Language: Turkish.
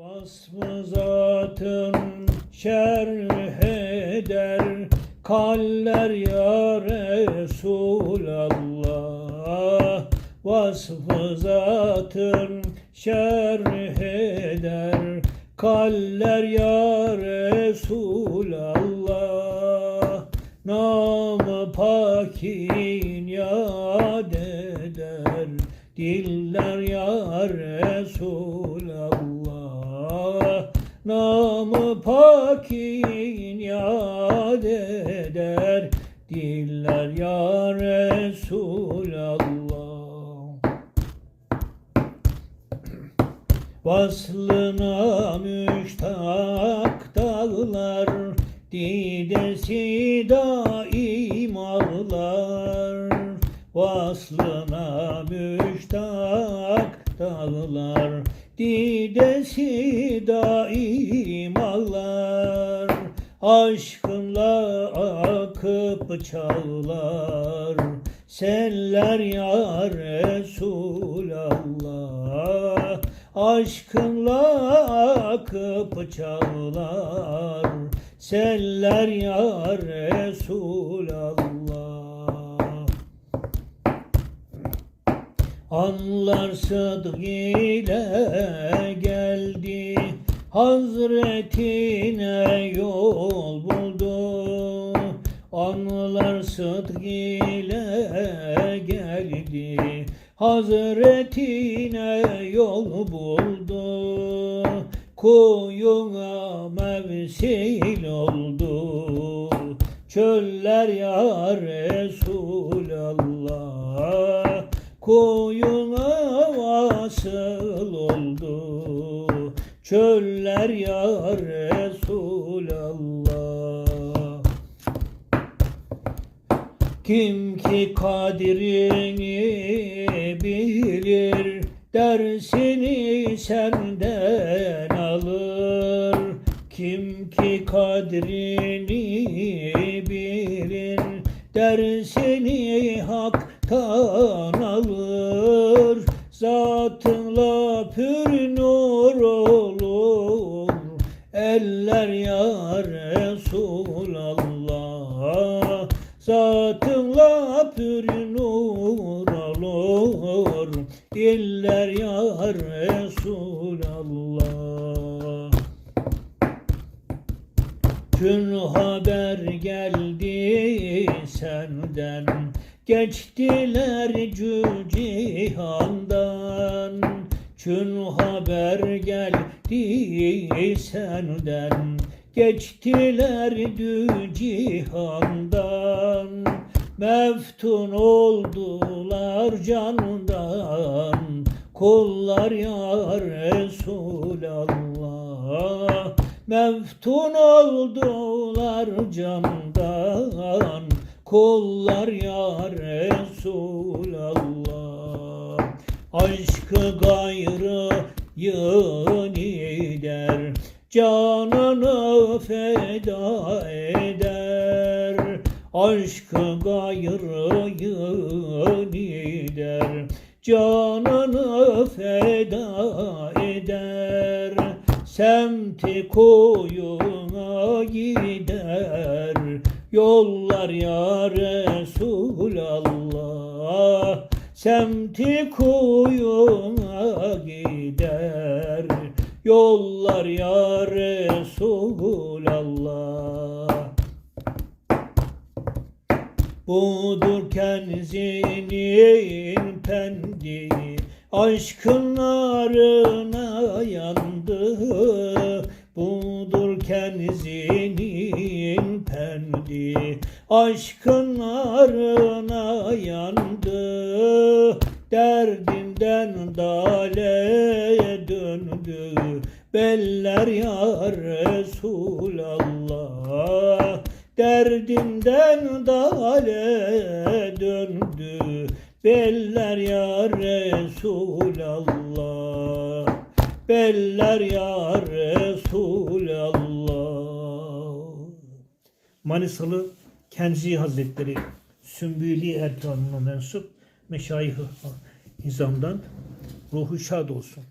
Vasfı zatın şerh eder kaller ya Resulallah Vasfı zatın şerh eder kaller ya Resulallah Namı pakin yad eder diller ya Resulallah Namı pakin yad eder diller ya Resulallah. Vaslına müştak dağlar Didesi daim ağlar Vaslına müştak dağlar Didesi daim ağlar Aşkınla akıp çağlar Seller ya Resulallah Aşkınla akıp çağlar Seller ya Resulallah Anlar sıdk ile geldi Hazretine yol buldu. Anlar sıdk ile geldi Hazretine yol buldu. Kuyuna mevsil oldu Çöller ya Resulallah Kuyuna vasıl oldu Çöller ya Resulallah. Kim ki kadrini bilir Dersini senden alır. Kim ki kadrini bilir Dersini haktan Zatınla pür nur olur Eller ya Resulallah. Zatınla pür nur olur Diller ya Resulallah. Tüm haber geldi senden Geçtiler cihandan Çün haber geldi senden. Geçtiler dü cihandan. Meftun oldular candan Kullar ya Resulallah. Meftun oldular candan. Kullar ya Resulallah Aşkı gayrı yenider Canını feda eder. Aşkı gayrı yenider Canını feda eder. Semti koyuna gider Yollar ya Resulallah Semti koyuna gider Yollar ya Resulallah Budur kenzinin pendi Aşkın narına yandı. Budur kenzinin pendi Aşkın narına yandı Derdinden dale döndü. Beller ya Resulallah Derdinden dale döndü. Beller ya Resulallah Beller ya Resulallah. Manisalı Kenzi Hazretleri Sümbüli Erkan'ına mensup meşayih nizamdan ruhu şad olsun.